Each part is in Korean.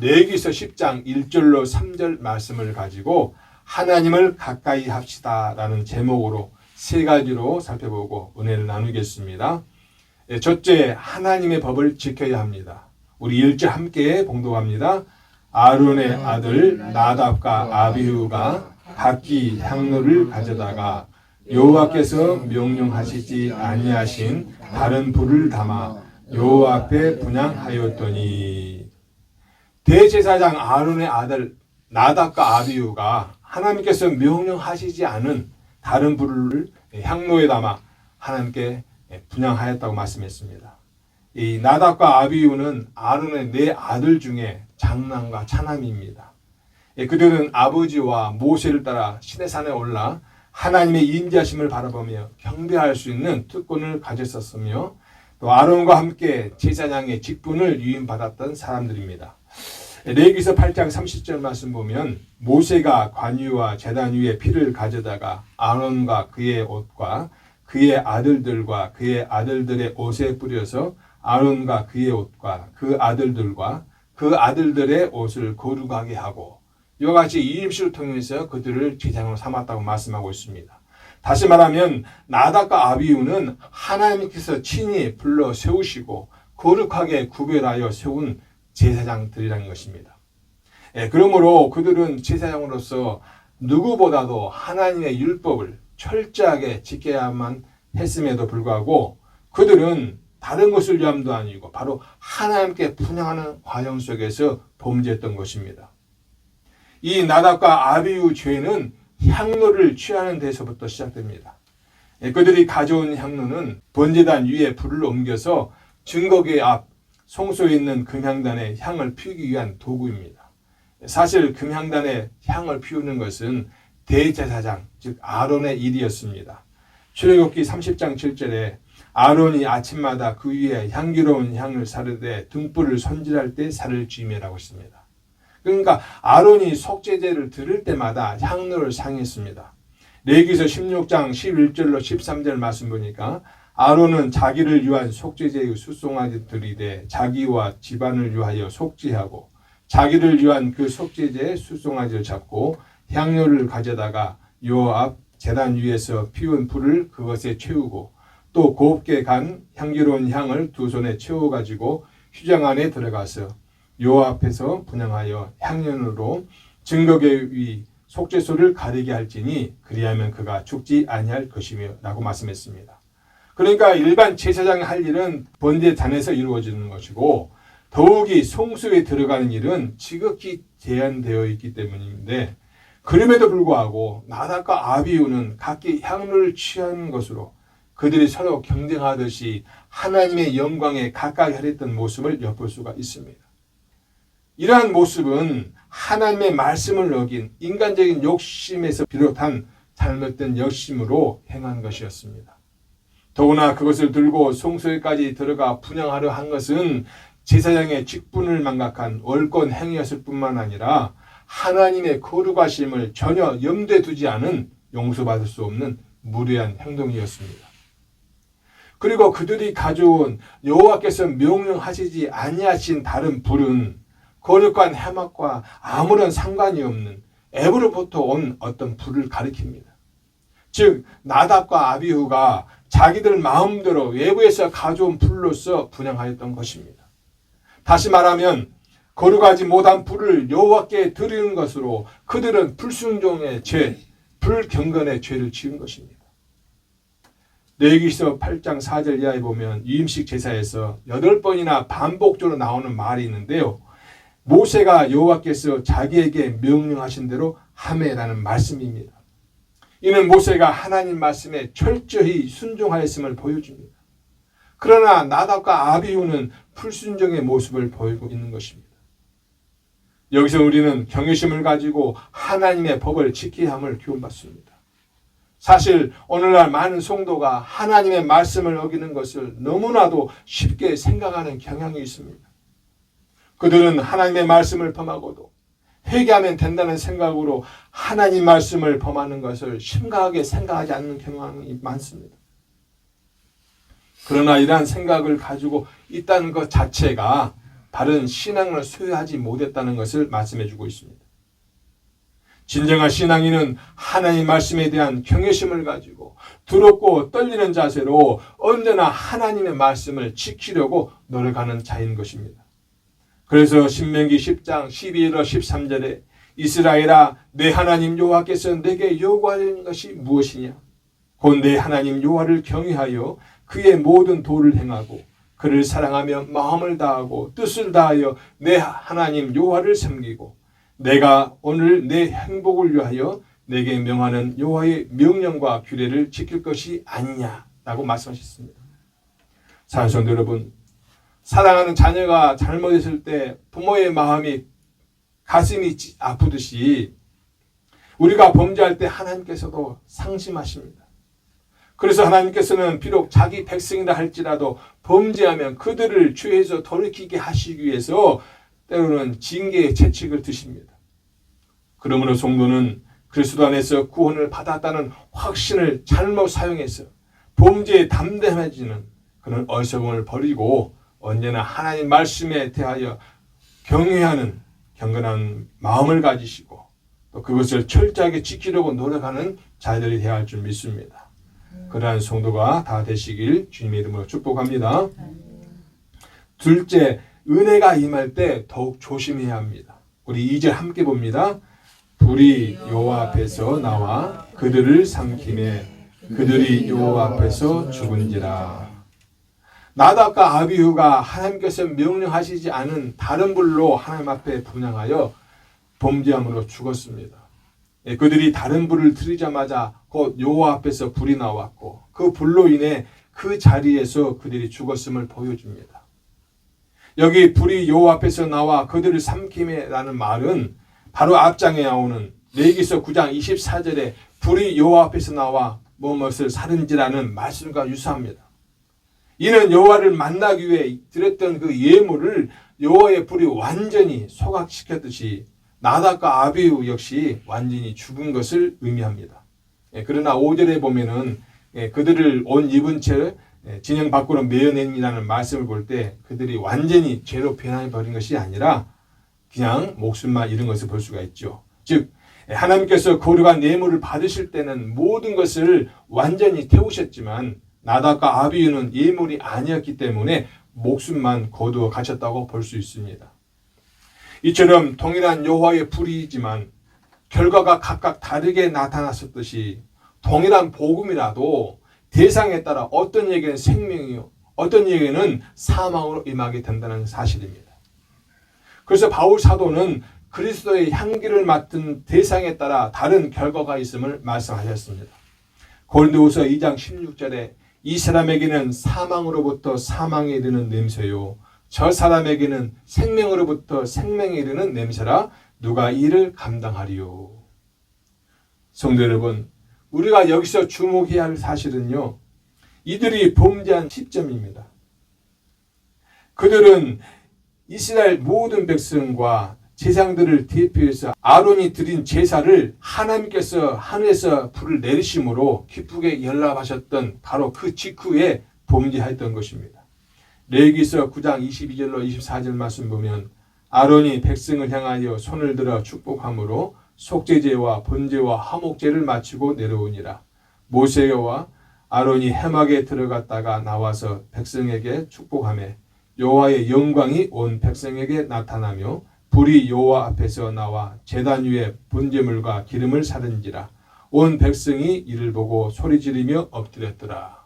레위기서 10장 1절로 3절 말씀을 가지고 하나님을 가까이 합시다 라는 제목으로 세 가지로 살펴보고 은혜를 나누겠습니다. 예, 첫째, 하나님의 법을 지켜야 합니다. 우리 일절 함께 봉독합니다. 아론의 아들 나답과 아비후가 각기 향로를 가져다가 여호와께서 명령하시지 아니하신 다른 불을 담아 여호와 앞에 분양하였더니 대제사장 아론의 아들 나답과 아비후가 하나님께서 명령하시지 않은 다른 불을 향로에 담아 하나님께 분양하였다고 말씀했습니다. 이 나답과 아비후는 아론의 네 아들 중에 장남과 차남입니다. 예, 그들은 아버지와 모세를 따라 시내산에 올라 하나님의 인자심을 바라보며 경배할 수 있는 특권을 가졌었으며 또 아론과 함께 제사장의 직분을 위임받았던 사람들입니다. 레기서 8장 30절 말씀 보면 모세가 관유와 제단 위에 피를 가져다가 아론과 그의 옷과 그의 아들들과 그의 아들들의 옷에 뿌려서 아론과 그의 옷과 그 아들들과 그 아들들의 옷을 거룩하게 하고 이와 같이 이임시를 통해서 그들을 제장으로 삼았다고 말씀하고 있습니다. 다시 말하면 나답과 아비우는 하나님께서 친히 불러 세우시고 거룩하게 구별하여 세운 제사장들이라는 것입니다. 예, 그러므로 그들은 제사장으로서 누구보다도 하나님의 율법을 철저하게 지켜야만 했음에도 불구하고 그들은 다른 것을 위함도 아니고 바로 하나님께 분양하는 과정 속에서 범죄했던 것입니다. 이 나답과 아비우 죄는 향로를 취하는 데서부터 시작됩니다. 예, 그들이 가져온 향로는 번제단 위에 불을 옮겨서 증거계 앞 송소에 있는 금향단에 향을 피우기 위한 도구입니다. 사실 금향단에 향을 피우는 것은 대제사장 즉 아론의 일이었습니다. 출애굽기 30장 7절에 아론이 아침마다 그 위에 향기로운 향을 사르되 등불을 손질할 때 살을 쥐매라고 했습니다. 그러니까 아론이 속죄제를 드릴 때마다 향로를 상했습니다. 레기서 16장 11절로 13절 말씀 보니까 아론은 자기를 위한 속죄제의 수송아지 들이되 자기와 집안을 위하여 속죄하고 자기를 위한 그 속죄제의 수송아지를 잡고 향료를 가져다가 요앞 제단 위에서 피운 불을 그것에 채우고 또 곱게 간 향기로운 향을 두 손에 채워 가지고 휴장 안에 들어가서 요 앞에서 분양하여 향연으로 증거계 위 속죄소를 가리게 할지니 그리하면 그가 죽지 아니할 것이며라고 말씀했습니다. 그러니까 일반 제사장이 할 일은 번제단에서 이루어지는 것이고 더욱이 송수에 들어가는 일은 지극히 제한되어 있기 때문인데 그럼에도 불구하고 나답과 아비우는 각기 향로를 취한 것으로 그들이 서로 경쟁하듯이 하나님의 영광에 가까이 하랬던 모습을 엿볼 수가 있습니다. 이러한 모습은 하나님의 말씀을 어긴 인간적인 욕심에서 비롯한 잘못된 욕심으로 행한 것이었습니다. 더구나 그것을 들고 송소에까지 들어가 분양하려 한 것은 제사장의 직분을 망각한 월권 행위였을 뿐만 아니라 하나님의 거룩하심을 전혀 염두에 두지 않은 용서받을 수 없는 무례한 행동이었습니다. 그리고 그들이 가져온 여호와께서 명령하시지 아니하신 다른 불은 거룩한 해막과 아무런 상관이 없는 앱으로부터 온 어떤 불을 가리킵니다. 즉 나답과 아비후가 자기들 마음대로 외부에서 가져온 불로서 분양하였던 것입니다. 다시 말하면 거룩하지 못한 불을 여호와께 드리는 것으로 그들은 불순종의 죄, 불경건의 죄를 지은 것입니다. 레위기서 8장 4절 이하에 보면 유임식 제사에서 여덟 번이나 반복적으로 나오는 말이 있는데요. 모세가 여호와께서 자기에게 명령하신 대로 하매라는 말씀입니다. 이는 모세가 하나님 말씀에 철저히 순종하였음을 보여줍니다. 그러나 나답과 아비후는 불순종의 모습을 보이고 있는 것입니다. 여기서 우리는 경외심을 가지고 하나님의 법을 지켜야 함을 교훈받습니다. 사실 오늘날 많은 성도가 하나님의 말씀을 어기는 것을 너무나도 쉽게 생각하는 경향이 있습니다. 그들은 하나님의 말씀을 범하고도 회개하면 된다는 생각으로 하나님 말씀을 범하는 것을 심각하게 생각하지 않는 경향이 많습니다. 그러나 이러한 생각을 가지고 있다는 것 자체가 바른 신앙을 소유하지 못했다는 것을 말씀해 주고 있습니다. 진정한 신앙인은 하나님 말씀에 대한 경외심을 가지고 두렵고 떨리는 자세로 언제나 하나님의 말씀을 지키려고 노력하는 자인 것입니다. 그래서 신명기 10장 12절 13절에 이스라엘아 내 하나님 여호와께서 내게 요구하는 것이 무엇이냐 곧 내 하나님 여호와를 경외하여 그의 모든 도를 행하고 그를 사랑하며 마음을 다하고 뜻을 다하여 내 하나님 여호와를 섬기고 내가 오늘 내 행복을 위하여 내게 명하는 여호와의 명령과 규례를 지킬 것이 아니냐라고 말씀하셨습니다. 사랑하는 여러분, 사랑하는 자녀가 잘못했을 때 부모의 마음이 가슴이 아프듯이 우리가 범죄할 때 하나님께서도 상심하십니다. 그래서 하나님께서는 비록 자기 백성이라 할지라도 범죄하면 그들을 죄에서 돌이키게 하시기 위해서 때로는 징계의 채찍을 드십니다. 그러므로 성도는 그리스도 안에서 구원을 받았다는 확신을 잘못 사용해서 범죄에 담대해지는 그런 어리석음을 버리고 언제나 하나님 말씀에 대하여 경외하는 경건한 마음을 가지시고 또 그것을 철저하게 지키려고 노력하는 자들이 되어야 할 줄 믿습니다. 그러한 성도가 다 되시길 주님의 이름으로 축복합니다. 둘째, 은혜가 임할 때 더욱 조심해야 합니다. 우리 2절 함께 봅니다. 불이 여호와 앞에서 나와 그들을 삼킴에 그들이 여호와 앞에서 죽은지라. 나답과 아비후가 하나님께서 명령하시지 않은 다른 불로 하나님 앞에 분양하여 범죄함으로 죽었습니다. 예, 그들이 다른 불을 들이자마자 곧 여호와 앞에서 불이 나왔고 그 불로 인해 그 자리에서 그들이 죽었음을 보여줍니다. 여기 불이 여호와 앞에서 나와 그들을 삼킴에라는 말은 바로 앞장에 나오는 레기서 9장 24절에 불이 여호와 앞에서 나와 무엇을 사른지라는 말씀과 유사합니다. 이는 여호와를 만나기 위해 드렸던 그 예물을 여호와의 불이 완전히 소각시켰듯이 나답과 아비우 역시 완전히 죽은 것을 의미합니다. 예, 그러나 5절에 보면은 예, 그들을 온 입은 채 예, 진영 밖으로 메어낸이라는 말씀을 볼 때 그들이 완전히 죄로 변해 버린 것이 아니라 그냥 목숨만 잃은 것을 볼 수가 있죠. 즉 하나님께서 거룩한 예물을 받으실 때는 모든 것을 완전히 태우셨지만 나답과 아비유는 예물이 아니었기 때문에 목숨만 거두어 가셨다고 볼 수 있습니다. 이처럼 동일한 여호와의 불이지만 결과가 각각 다르게 나타났었듯이 동일한 복음이라도 대상에 따라 어떤 얘기는 생명이요, 어떤 얘기는 사망으로 임하게 된다는 사실입니다. 그래서 바울 사도는 그리스도의 향기를 맡은 대상에 따라 다른 결과가 있음을 말씀하셨습니다. 고린도후서 2장 16절에 이 사람에게는 사망으로부터 사망에 이르는 냄새요 저 사람에게는 생명으로부터 생명에 이르는 냄새라 누가 이를 감당하리요. 성도 여러분, 우리가 여기서 주목해야 할 사실은요. 이들이 범죄한 시점입니다. 그들은 이스라엘 모든 백성과 제상들을 대표해서 아론이 드린 제사를 하나님께서 하늘에서 불을 내리심으로 기쁘게 연락하셨던 바로 그 직후에 범죄했던 것입니다. 레기서 9장 22절로 24절 말씀 보면 아론이 백성을 향하여 손을 들어 축복함으로 속죄제와 번제와 화목제를 마치고 내려오니라. 모세와 아론이 해막에 들어갔다가 나와서 백성에게 축복함에 여호와의 영광이 온 백성에게 나타나며 불이 여호와 앞에서 나와 제단 위에 번제물과 기름을 사른지라 온 백성이 이를 보고 소리 지르며 엎드렸더라.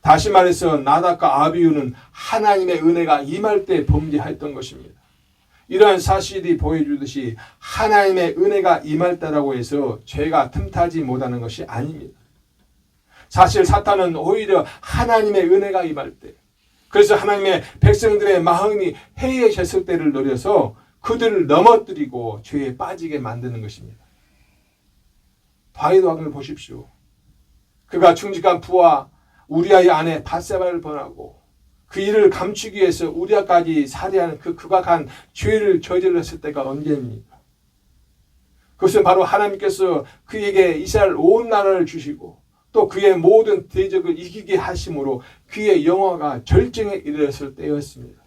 다시 말해서 나답과 아비유는 하나님의 은혜가 임할 때 범죄했던 것입니다. 이러한 사실이 보여주듯이 하나님의 은혜가 임할 때라고 해서 죄가 틈타지 못하는 것이 아닙니다. 사실 사탄은 오히려 하나님의 은혜가 임할 때, 그래서 하나님의 백성들의 마음이 해이해졌을 때를 노려서 그들을 넘어뜨리고 죄에 빠지게 만드는 것입니다. 다윗 왕을 보십시오. 그가 충직한 부와 우리아의 아내 바세바를 번하고 그 일을 감추기 위해서 우리아까지 살해하는 그 극악한 죄를 저질렀을 때가 언제입니까? 그것은 바로 하나님께서 그에게 이스라엘 온 나라를 주시고 또 그의 모든 대적을 이기게 하심으로 그의 영화가 절정에 이르렀을 때였습니다.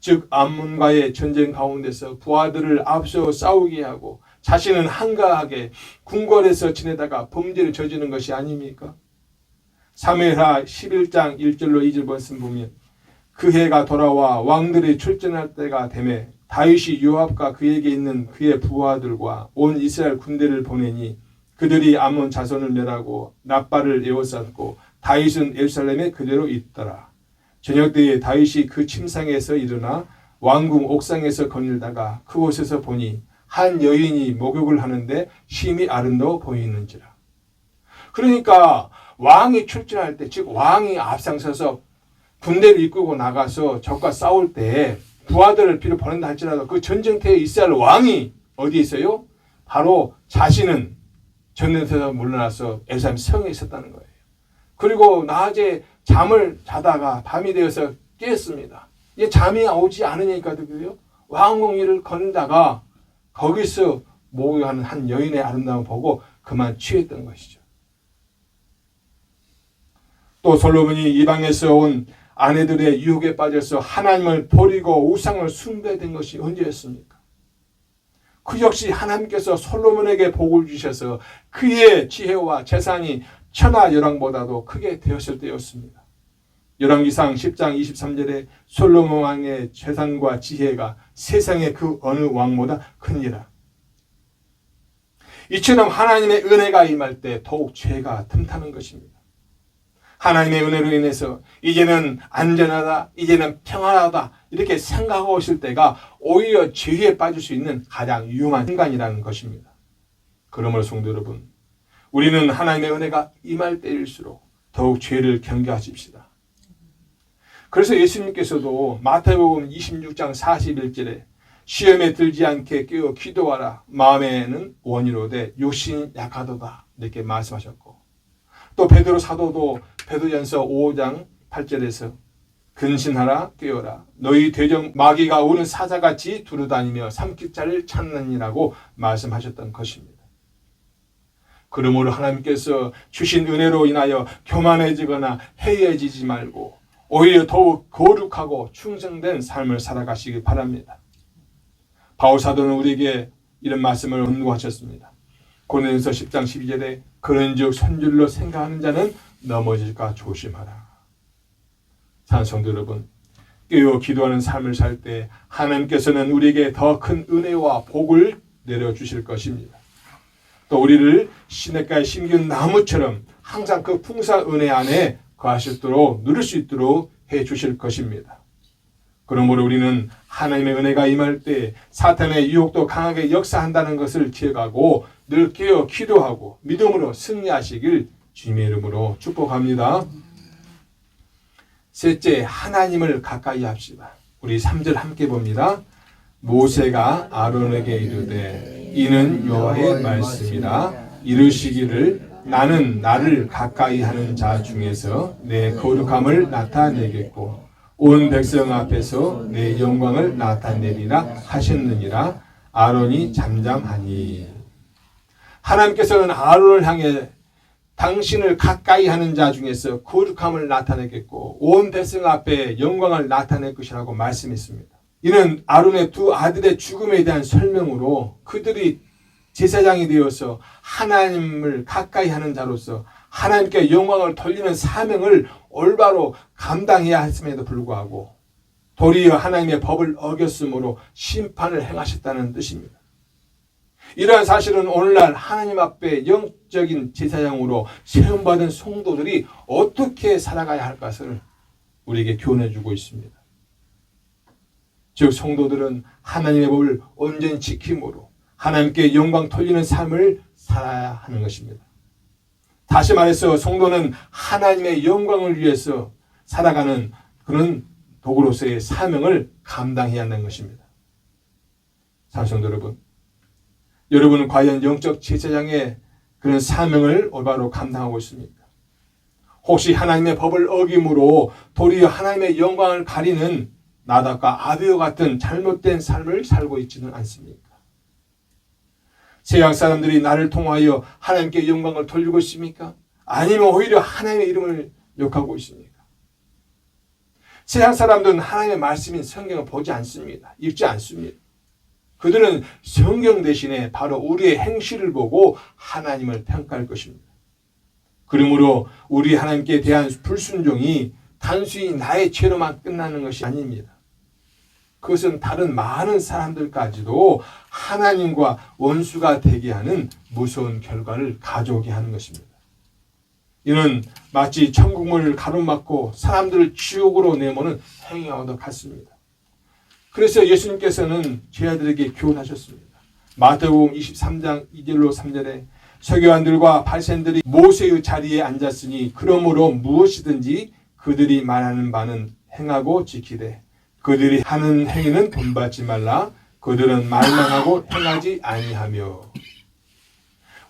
즉 암몬과의 전쟁 가운데서 부하들을 앞서 싸우게 하고 자신은 한가하게 궁궐에서 지내다가 범죄를 저지른 것이 아닙니까? 3회하 11장 1절로 2절 말씀 보면 그 해가 돌아와 왕들이 출전할 때가 되매 다윗이 요압과 그에게 있는 그의 부하들과 온 이스라엘 군대를 보내니 그들이 암몬 자손을 멸하고 나발을 에워쌌고 다윗은 예루살렘에 그대로 있더라. 저녁 때에 다윗이 그 침상에서 일어나 왕궁 옥상에서 거닐다가 그곳에서 보니 한 여인이 목욕을 하는데 심히 아름다워 보이는지라. 그러니까 왕이 출전할 때, 즉 왕이 앞장서서 군대를 이끌고 나가서 적과 싸울 때 부하들을 비로 보낸다 할지라도 그 전쟁터에 이스라엘 왕이 어디 있어요? 바로 자신은 전쟁터에서 물러나서 에르사람 성에 있었다는 거예요. 그리고 낮에 잠을 자다가 밤이 되어서 깨었습니다. 이게 잠이 오지 않으니까 그래요. 왕궁 위를 걷다가 거기서 목욕하는 한 여인의 아름다움을 보고 그만 취했던 것이죠. 또 솔로몬이 이방에서 온 아내들의 유혹에 빠져서 하나님을 버리고 우상을 숭배된 것이 언제였습니까? 그 역시 하나님께서 솔로몬에게 복을 주셔서 그의 지혜와 재산이 천하 열왕보다도 크게 되었을 때였습니다. 열왕기상 10장 23절에 솔로몬 왕의 재산과 지혜가 세상의 그 어느 왕보다 크니라. 이처럼 하나님의 은혜가 임할 때 더욱 죄가 틈타는 것입니다. 하나님의 은혜로 인해서 이제는 안전하다, 이제는 평안하다 이렇게 생각하고 있을 때가 오히려 죄에 빠질 수 있는 가장 위험한 순간이라는 것입니다. 그러므로 성도 여러분, 우리는 하나님의 은혜가 임할 때일수록 더욱 죄를 경계하십시다. 그래서 예수님께서도 마태복음 26장 41절에 시험에 들지 않게 깨어 기도하라 마음에는 원이로되 욕심이 약하도다 이렇게 말씀하셨고 또 베드로 사도도 베드로전서 5장 8절에서 근신하라 깨어라 너희 대적 마귀가 오는 사자같이 두루다니며 삼킬 자를 찾느니라고 말씀하셨던 것입니다. 그러므로 하나님께서 주신 은혜로 인하여 교만해지거나 해이해지지 말고 오히려 더욱 거룩하고 충성된 삶을 살아가시기 바랍니다. 바울 사도는 우리에게 이런 말씀을 언구하셨습니다. 고린도서 10장 12절에 그런즉 손줄로 생각하는 자는 넘어질까 조심하라. 찬성도 여러분, 깨어 기도하는 삶을 살 때 하나님께서는 우리에게 더 큰 은혜와 복을 내려 주실 것입니다. 또 우리를 시냇가에 심긴 나무처럼 항상 그 풍사 은혜 안에 거하실도록 누릴 수 있도록 해 주실 것입니다. 그러므로 우리는 하나님의 은혜가 임할 때 사탄의 유혹도 강하게 역사한다는 것을 기억하고 늘 깨어 기도하고 믿음으로 승리하시길 주님의 이름으로 축복합니다. 셋째, 하나님을 가까이 합시다. 우리 3절 함께 봅니다. 모세가 아론에게 이르되 이는 여호와의 말씀이라. 이르시기를 나는 나를 가까이 하는 자 중에서 내 거룩함을 나타내겠고 온 백성 앞에서 내 영광을 나타내리라 하셨느니라. 아론이 잠잠하니. 하나님께서는 아론을 향해 당신을 가까이 하는 자 중에서 거룩함을 나타내겠고 온 백성 앞에 영광을 나타낼 것이라고 말씀했습니다. 이는 아론의 두 아들의 죽음에 대한 설명으로 그들이 제사장이 되어서 하나님을 가까이 하는 자로서 하나님께 영광을 돌리는 사명을 올바로 감당해야 했음에도 불구하고 도리어 하나님의 법을 어겼으므로 심판을 행하셨다는 뜻입니다. 이러한 사실은 오늘날 하나님 앞에 영적인 제사장으로 세움받은 성도들이 어떻게 살아가야 할 것을 우리에게 교훈해 주고 있습니다. 즉 성도들은 하나님의 법을 온전히 지킴으로 하나님께 영광 돌리는 삶을 살아야 하는 것입니다. 다시 말해서 성도는 하나님의 영광을 위해서 살아가는 그런 도구로서의 사명을 감당해야 한는 것입니다. 사성도 여러분, 여러분은 과연 영적 제사장의 그런 사명을 올바로 감당하고 있습니까? 혹시 하나님의 법을 어김으로 도리어 하나님의 영광을 가리는 나답과 아비와 같은 잘못된 삶을 살고 있지는 않습니까? 세상 사람들이 나를 통하여 하나님께 영광을 돌리고 있습니까? 아니면 오히려 하나님의 이름을 욕하고 있습니까? 세상 사람들은 하나님의 말씀인 성경을 보지 않습니다. 읽지 않습니다. 그들은 성경 대신에 바로 우리의 행실을 보고 하나님을 평가할 것입니다. 그러므로 우리 하나님께 대한 불순종이 단순히 나의 죄로만 끝나는 것이 아닙니다. 그것은 다른 많은 사람들까지도 하나님과 원수가 되게 하는 무서운 결과를 가져오게 하는 것입니다. 이는 마치 천국문을 가로막고 사람들을 지옥으로 내모는 행위와도 같습니다. 그래서 예수님께서는 제자들에게 교훈하셨습니다. 마태복음 23장 2절로 3절에 서기관들과 바리새인들이 모세의 자리에 앉았으니 그러므로 무엇이든지 그들이 말하는 바는 행하고 지키되 그들이 하는 행위는 본받지 말라 그들은 말만 하고 행하지 아니하며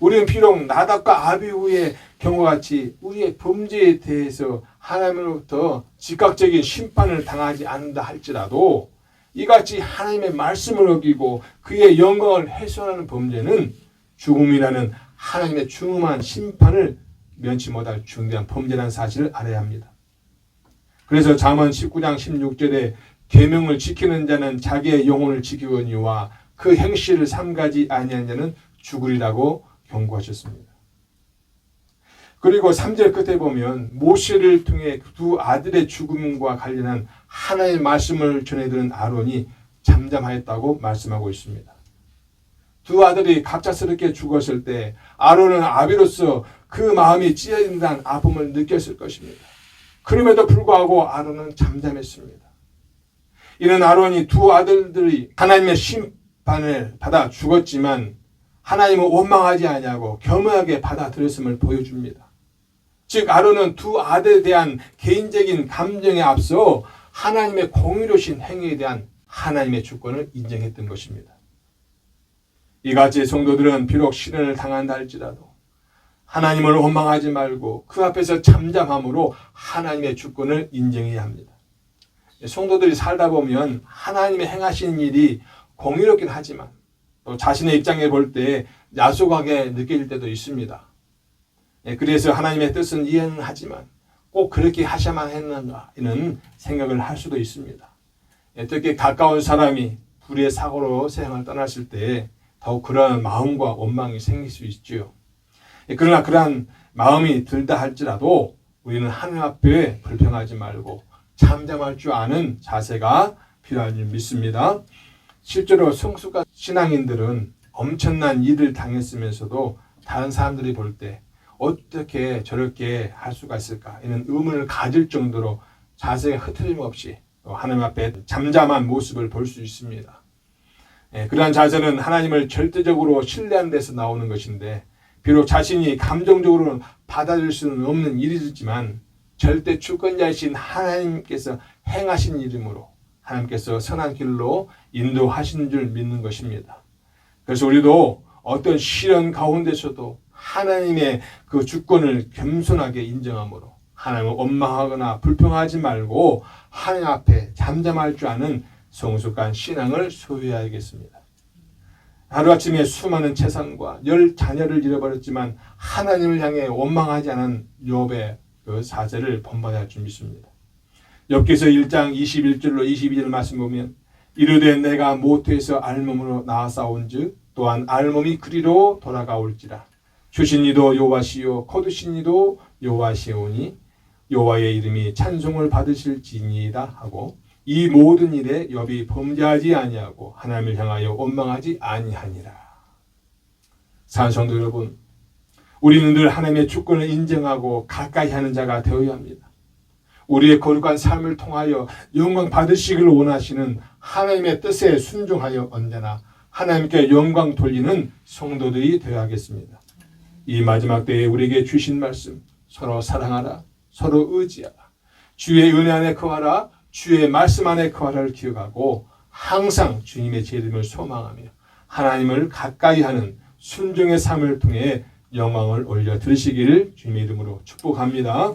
우리는 비록 나답과 아비후의 경우와 같이 우리의 범죄에 대해서 하나님으로부터 즉각적인 심판을 당하지 않는다 할지라도 이같이 하나님의 말씀을 어기고 그의 영광을 훼손하는 범죄는 죽음이라는 하나님의 중음한 심판을 면치 못할 중대한 범죄라는 사실을 알아야 합니다. 그래서 잠언 19장 16절에 계명을 지키는 자는 자기의 영혼을 지키거니와 그 행실을 삼가지 아니한 자는 죽으리라고 경고하셨습니다. 그리고 3절 끝에 보면 모세를 통해 두 아들의 죽음과 관련한 하나의 말씀을 전해들은 아론이 잠잠하였다고 말씀하고 있습니다. 두 아들이 갑작스럽게 죽었을 때 아론은 아비로서 그 마음이 찢어진다는 아픔을 느꼈을 것입니다. 그럼에도 불구하고 아론은 잠잠했습니다. 이는 아론이 두 아들들이 하나님의 심판을 받아 죽었지만 하나님은 원망하지 아니하고 겸허하게 받아들였음을 보여줍니다. 즉 아론은 두 아들에 대한 개인적인 감정에 앞서 하나님의 공의로신 행위에 대한 하나님의 주권을 인정했던 것입니다. 이같이 성도들은 비록 시련을 당한다 할지라도 하나님을 원망하지 말고 그 앞에서 잠잠함으로 하나님의 주권을 인정해야 합니다. 성도들이 살다 보면 하나님의 행하시는 일이 공의롭긴 하지만 또 자신의 입장에 볼 때 야속하게 느껴질 때도 있습니다. 예, 그래서 하나님의 뜻은 이해는 하지만 꼭 그렇게 하셔야만 했는가 이는 생각을 할 수도 있습니다. 예, 특히 가까운 사람이 불의의 사고로 세상을 떠났을 때 더욱 그러한 마음과 원망이 생길 수 있지요. 예, 그러나 그러한 마음이 들다 할지라도 우리는 하늘 앞에 불평하지 말고 참잠할 줄 아는 자세가 필요한 줄 믿습니다. 실제로 성숙한 신앙인들은 엄청난 일을 당했으면서도 다른 사람들이 볼 때 어떻게 저렇게 할 수가 있을까 이런 의문을 가질 정도로 자세가 흐트림 없이 하나님 앞에 잠잠한 모습을 볼 수 있습니다. 예, 그러한 자세는 하나님을 절대적으로 신뢰하는 데서 나오는 것인데 비록 자신이 감정적으로 받아들일 수는 없는 일이지만 절대 주권자이신 하나님께서 행하신 이름으로 하나님께서 선한 길로 인도하신 줄 믿는 것입니다. 그래서 우리도 어떤 시련 가운데서도 하나님의 그 주권을 겸손하게 인정함으로 하나님을 원망하거나 불평하지 말고 하나님 앞에 잠잠할 줄 아는 성숙한 신앙을 소유해야겠습니다. 하루아침에 수많은 재산과 열 자녀를 잃어버렸지만 하나님을 향해 원망하지 않은 욥의 그 사제를 본받아야 할 줄 믿습니다. 엽기서 1장 21절로 22절 말씀 보면 이르되 내가 모태에서 알몸으로 나아싸운즉 또한 알몸이 그리로 돌아가올지라 주신 이도 여호와시요 거두신 이도 여호와시오니 여호와의 이름이 찬송을 받으실지니이다 하고 이 모든 일에 엽이 범죄하지 아니하고 하나님을 향하여 원망하지 아니하니라. 산성도 여러분, 우리는 늘 하나님의 주권을 인정하고 가까이 하는 자가 되어야 합니다. 우리의 거룩한 삶을 통하여 영광 받으시기를 원하시는 하나님의 뜻에 순종하여 언제나 하나님께 영광 돌리는 성도들이 되어야겠습니다. 이 마지막 때에 우리에게 주신 말씀 서로 사랑하라 서로 의지하라 주의 은혜 안에 거하라 주의 말씀 안에 거하라를 기억하고 항상 주님의 제 이름을 소망하며 하나님을 가까이 하는 순종의 삶을 통해 영광을 올려 드리시기를 주님의 이름으로 축복합니다.